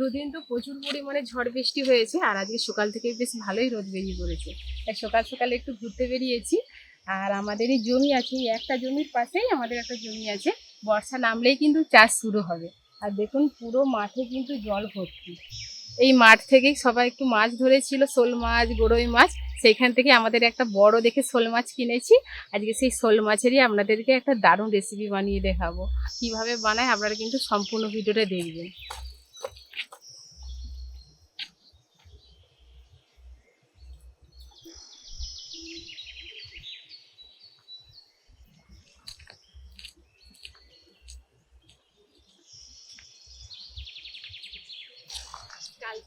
দুদিন তো প্রচুর পরিমাণে ঝড় বৃষ্টি হয়েছে, আর আজকে সকাল থেকে বেশ ভালোই রোদ বেরিয়ে পড়েছে। তাই সকাল সকালে একটু ঘুরতে বেরিয়েছি, আর আমাদের এই জমি আছে একটা জমির পাশেই আমাদের একটা জমি আছে। বর্ষা নামলেই কিন্তু চাষ শুরু হবে। আর দেখুন, পুরো মাঠে কিন্তু জল ভর্তি। এই মাঠ থেকেই সবাই একটু মাছ ধরেছিল, শোল মাছ, গরই মাছ। সেইখান থেকে আমাদের একটা বড় দেখে শোল মাছ কিনেছি। আজকে সেই শোল মাছেরই আপনাদেরকে একটা দারুণ রেসিপি বানিয়ে দেখাবো। কীভাবে বানায় আপনারা কিন্তু সম্পূর্ণ ভিডিওটা দেখবেন।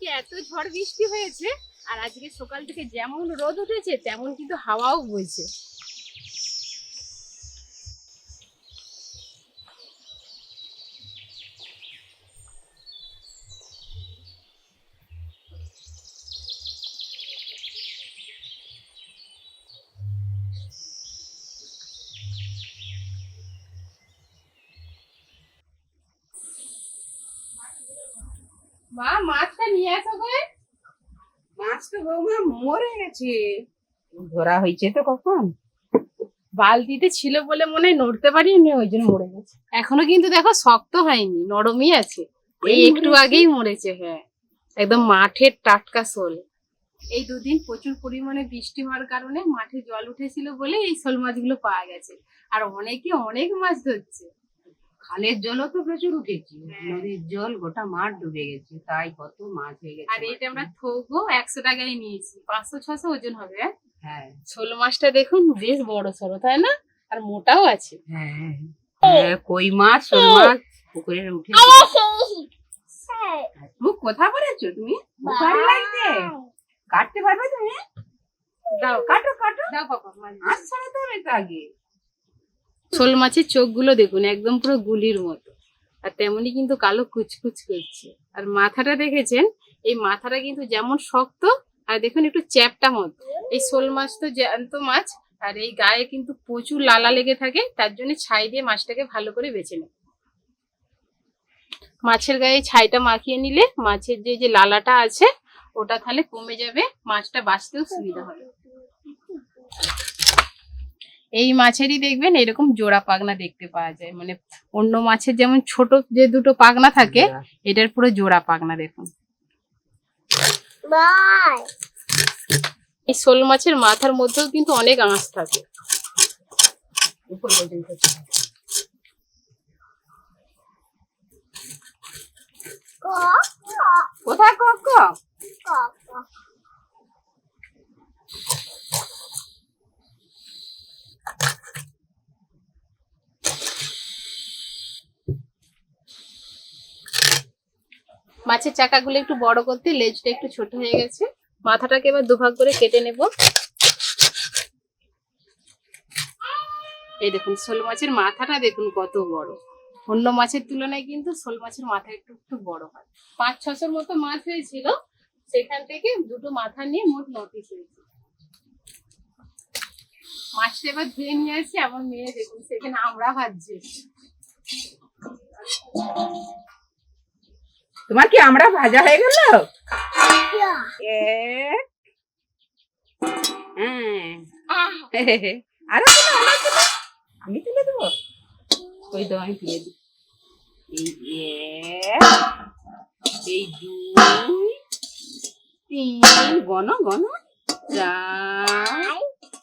কালকে এত ঝড় বৃষ্টি হয়েছে আর আজকে সকাল থেকে যেমন রোদ উঠেছে, তেমন কিন্তু হাওয়াও বইছে। মা মাছটা নিয়ে আসো গো। মাছ তো বৌমা মরে গেছে। ধরা হয়েছে তো কখন? বালতিতে ছিল বলে মনে হয় নড়তে পারিনি ওই জন্য মরে গেছে। এখনও কিন্তু দেখো শক্ত হয়নি নরমই আছে। এই এই একটু আগেই মরেছে হ্যাঁ। একদম মাঠের টাটকা শোল। এই দুদিন প্রচুর পরিমাণে বৃষ্টি হওয়ার কারণে মাঠে জল উঠেছিল বলে এই শোল মাছগুলো পাওয়া গেছে। আর অনেকে অনেক মাছ ধরছে। খালের জলও তো প্রচুর উঠেছে হ্যাঁ। নদীর জল গোটা মাঠ ডুবে গেছে তাই কত মাছ হয়ে গেছে। আর এইটা আমরা থোগো একশো টাকায় নিয়েছি পাঁচশো ছশো ওজন হবে হ্যাঁ? হ্যাঁ। শোল মাছটা দেখুন বেশ বড় সড়ো তাই না? আর মোটাও আছে। হ্যাঁ। হ্যাঁ, কই মাছ শোল মাছ পুকুরে উঠেছে তুমি কোথা করেছ তুমি? বুখারি লাগছে? কাটতে পারবে তুমি? দাও কাটো কাটো। দাও মাছ। মাছ ছাড়াতে হবে তো আগে। শোল মাছের চোখগুলো দেখুন, একদম পুরো গুলির মতো। আর তেমনি কিন্তু কালো কুচকুচ করছে। আর মাথাটা দেখেছেন? এই মাথাটা কিন্তু যেমন শক্ত, আর দেখুন একটু চ্যাপটা মতো। এই শোল মাছ তো জ্যান্ত মাছ, আর এই গায়ে কিন্তু প্রচুর লালা লেগে থাকে, তার জন্য ছাই দিয়ে মাছটাকে ভালো করে বেছে নেব মাছের গায়ে ছাইটা মাখিয়ে নিলে মাছের যে যে লালাটা আছে, ওটা তাহলে কমে যাবে, মাছটা বাঁচতেও সুবিধা হবে। এই মাছেরই দেখবেন এরকম জোড়া পাগনা দেখতে পাওয়া যায়। মানে অন্য মাছের যেমন ছোট যে দুটো পাগনা থাকে এটার পুরো জোড়া পাগনা দেখুন। এই শোল মাছের মাথার মধ্যেও কিন্তু অনেক আঁশ থাকে। কোথায় কক। মাছের চাকাগুলো একটু বড় করতে লেজটা একটু ছোট হয়ে গেছে। মাথাটাকে এবার দুভাগ করে কেটে নেব। এই দেখুন, শোল মাছের মাথাটা দেখুন কত বড়। অন্য মাছের তুলনায় কিন্তু শোল মাছের মাথা একটু একটু বড় হয়। পাঁচ, ছশোর মতো মাছ হয়েছিল। সেখান থেকে দুটো মাথা নিয়ে মোট ন হয়েছে। মাছটা এবার ধুয়ে নিয়ে আসি, আমার মেয়ে দেখুন সেখানে আমরা ভাজছে। তোমার কি আমরা ভাজা হয়ে গেল? হ্যাঁ। আরও। আমি তুলে দেবো? ওই তো আমি তুলে দিই। এই এই দুই তিন গণ গণ চার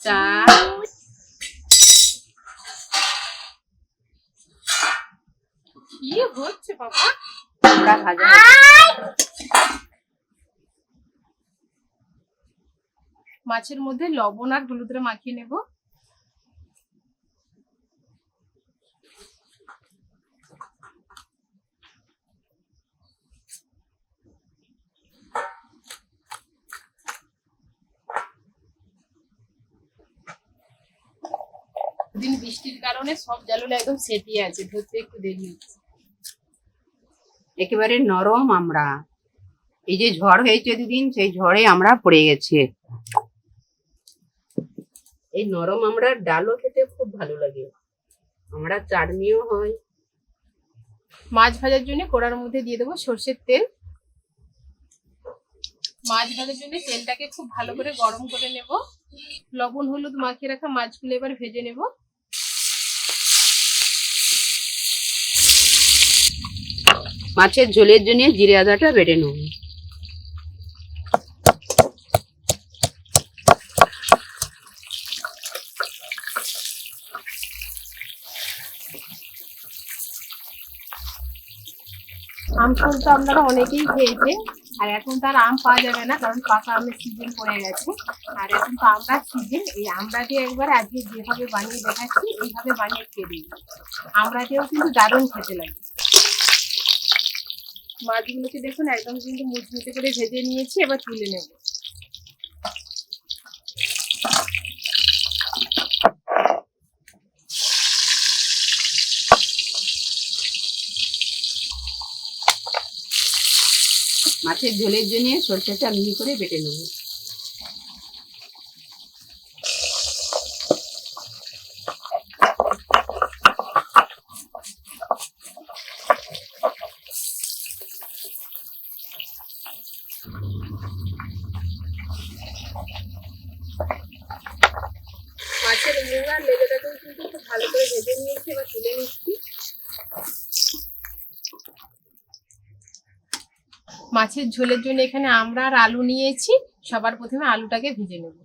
চার। কি হচ্ছে বাবা। মাছের মধ্যে লবণ আর হলুদটা মাখিয়ে নেব। দিন বৃষ্টির কারণে সব জালুলা একদম সেটিয়ে আছে, ধরতে একটু দেরি হচ্ছে। একেবারে নরম আমরা। এই যে ঝড় হয়েছে দুদিন, সেই ঝড়ে আমরা পড়ে গেছে। এই নরম আমরা ডালও খেতে খুব ভালো লাগে। আমরা চাটনিও হয়। মাছ ভাজার জন্য কড়ার মধ্যে দিয়ে দেবো সর্ষের তেল। মাছ ভাজার জন্য তেলটাকে খুব ভালো করে গরম করে নেব। লবণ, হলুদ মাখিয়ে রাখা মাছগুলো এবার ভেজে নেব। মাছের ঝোলের জন্য জিরে আদাটা বেটে নেব। আম ফল তো আপনারা অনেকেই খেয়েছে আর এখন তো আর আম পাওয়া যাবে না, কারণ পাকা আমের সিজন পড়ে গেছে। আর এখন তো আমরা সিজন এই আমরা দিয়ে একবার আজকে যেভাবে বানিয়ে দেখাচ্ছি, এইভাবে বানিয়ে খেয়ে দিই আমরা দিয়েও কিন্তু দারুণ খেতে লাগে। মাছগুলোকে দেখুন, একদম কিন্তু মুচমুচে করে ভেজে নিয়েছি, এবার তুলে নেব। মাছের ঝোলের জন্য সরষেটা মিহি করে বেটে নেব। মাছের কিন্তু খুব ভালো করে ভেজে নিয়েছি, এবার তুলে নিচ্ছি। মাছের ঝোলের জন্য এখানে আমরা আর আলু নিয়েছি। সবার প্রথমে আলুটাকে ভেজে নেব।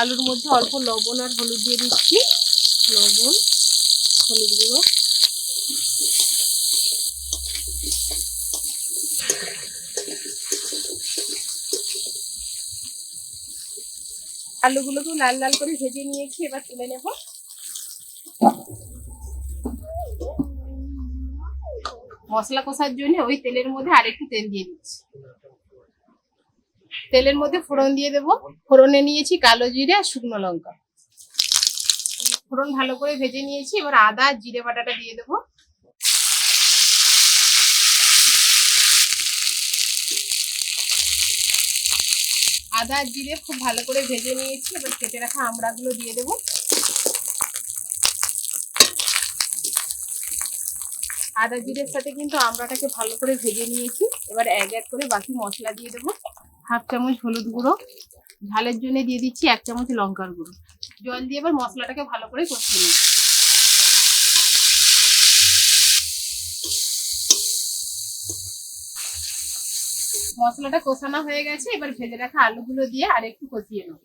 আলুর মধ্যে অল্প লবণ আর হলুদ দিয়ে দিচ্ছি। লবণ, হলুদ গুঁড়ো আলুগুলোকেও লাল লাল করে ভেজে নিয়েছি, এবার তুলে নেব। মশলা কষার জন্য ওই তেলের মধ্যে আরেকটু তেল দিয়ে দিচ্ছি। তেলের মধ্যে ফোড়ন দিয়ে দেব। ফোড়নে নিয়েছি কালো জিরে আর শুকনো লঙ্কা। ফোড়ন ভালো করে ভেজে নিয়েছি, এবার আদা জিরে বাটাটা দিয়ে দেবো। আদা জিরে খুব ভালো করে ভেজে নিয়েছি, এবার কেটে রাখা আমড়াগুলো দিয়ে দেবো। আদা জিরের সাথে কিন্তু আমড়াটাকে ভালো করে ভেজে নিয়েছি, এবার এক এক করে বাকি মশলা দিয়ে দেবো। হাফ চামচ হলুদ গুঁড়ো, ঝালের জন্য দিয়ে দিচ্ছি এক চামচ লঙ্কার গুঁড়ো। জল দিয়ে এবার মশলাটাকে ভালো করে কষিয়ে নিই মশলাটা কষানো হয়ে গেছে, এবার ভেজে রাখা আলুগুলো দিয়ে আর একটু কষিয়ে নেব।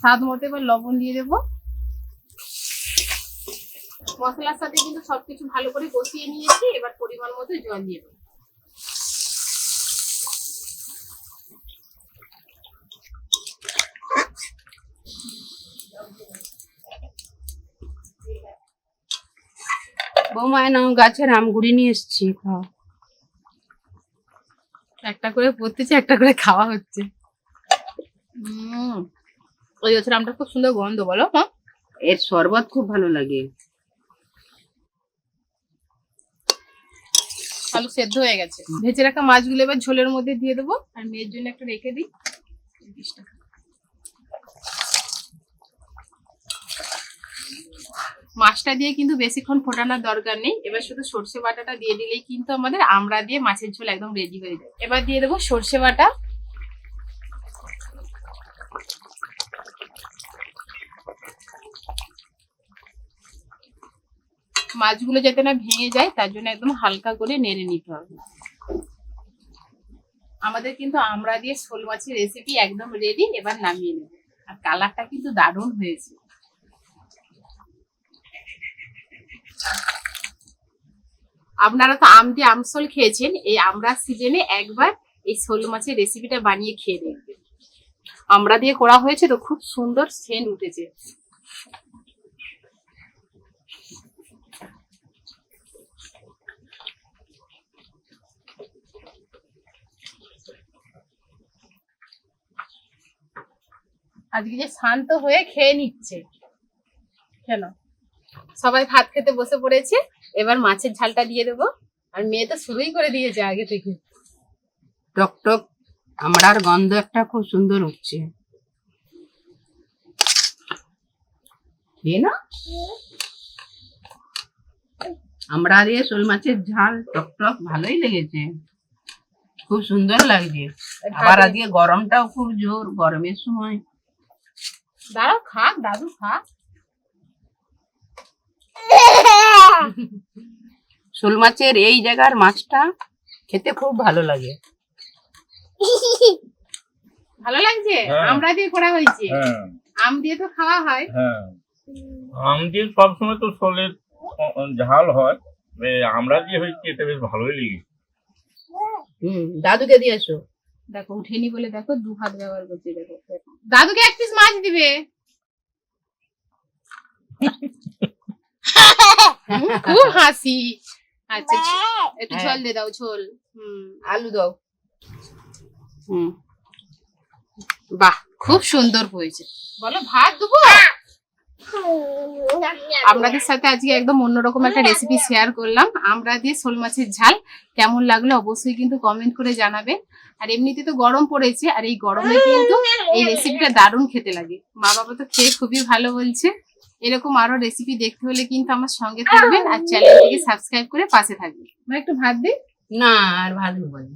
স্বাদ মতো এবার লবণ দিয়ে দেবো। মশলার সাথে কিন্তু সবকিছু ভালো করে কষিয়ে নিয়েছি, এবার পরিমাণ মতো জল দিয়ে দেবো। বৌমা না গাছের আম গুড়ি নিয়ে এসছি খাও। একটা করে পড়তেছে একটা করে খাওয়া হচ্ছে। উম ওই বছর আমটা খুব সুন্দর গন্ধ বলো মা। এর শরবত খুব ভালো লাগে। আলু সেদ্ধ হয়ে গেছে। ভেজে রাখা মাছগুলো এবার ঝোলের মধ্যে দিয়ে দেবো আর মেয়ের জন্য একটু রেখে দিই। বিশ টাকা। মাছটা দিয়ে কিন্তু বেশিক্ষণ ফোটানোর দরকার নেই। এবার শুধু সর্ষে বাটাটা দিয়ে দিলেই কিন্তু আমাদের আমড়া দিয়ে মাছের ঝোল একদম রেডি হয়ে যায়। এবার দিয়ে দেবো সর্ষে বাটা। মাছগুলো যাতে না ভেঙে যায়, তার জন্য একদম হালকা করে নেড়ে নিতে হবে। আমাদের কিন্তু আমরা দিয়ে শোল মাছের রেসিপি একদম রেডি এবার নামিয়ে নেব। আর কালারটা কিন্তু দারুণ হয়েছে। আপনারা তো আম দিয়ে আমসল খেয়েছেন, এই আমরা সিজনে একবার এই শোল মাছের রেসিপিটা বানিয়ে খেয়ে দেখবেন আমরা দিয়ে করা হয়েছে তো খুব সুন্দর সেন্ট উঠেছে। আজকে যে শান্ত হয়ে খেয়ে নিচ্ছে। কেন? সবাই ভাত খেতে বসে পড়েছে। এবার মাছের ঝালটা দিয়ে দেবো। আর মেয়ে তো শুরুই করে দিয়েছে আগে থেকে। টক টক আমড়ার গন্ধ একটা খুব সুন্দর উঠছে না? আমরা দিয়ে শোল মাছের ঝাল টক টক ভালোই লেগেছে। খুব সুন্দর লাগছে। আবার আজকে গরমটাও খুব জোর গরমের সময়। দাঁড়াও খাক দাদু খাক। শোল মাছের এই জায়গার মাছটা খেতে খুব ভালো লাগে। ভালো লাগছে? হ্যাঁ। আমরা দিয়ে করা হয়েছে। হ্যাঁ। আম দিয়ে তো খাওয়া হয়। হ্যাঁ। আম দিয়ে সবসময় তো শোলের ঝাল হয়। আমরা দিয়ে হয়েছে এটা বেশ ভালোই লেগে হুম দাদুকে দিয়ে এসো। দেখো উঠেনি বলে দেখো দু হাত ব্যবহার করছে দেখো। দাদুকে এক পিস মাছ দিবে। খুব হাসি আচ্ছা একটু। ঝোল দিয়ে দাও ঝোল হুম আলু দাও হুম বাহ খুব সুন্দর হয়েছে বলো ভাত দেবো আপনাদের সাথে আজকে একদম অন্যরকম একটা রেসিপি শেয়ার করলাম। আমরা দিয়ে শোল মাছের ঝাল। কেমন লাগল অবশ্যই কিন্তু কমেন্ট করে জানাবেন আর এমনিতে তো গরম পড়েছে আর এই গরমে কিন্তু এই রেসিপিটা দারুণ খেতে লাগে। মা বাবা তো খেয়ে খুবই ভালো বলছে। এরকম আরও রেসিপি দেখতে হলে কিন্তু আমার সঙ্গে থাকবেন আর চ্যানেলটিকে সাবস্ক্রাইব করে পাশে থাকবেন। একটু ভাত দিই না, আর ভালো বলি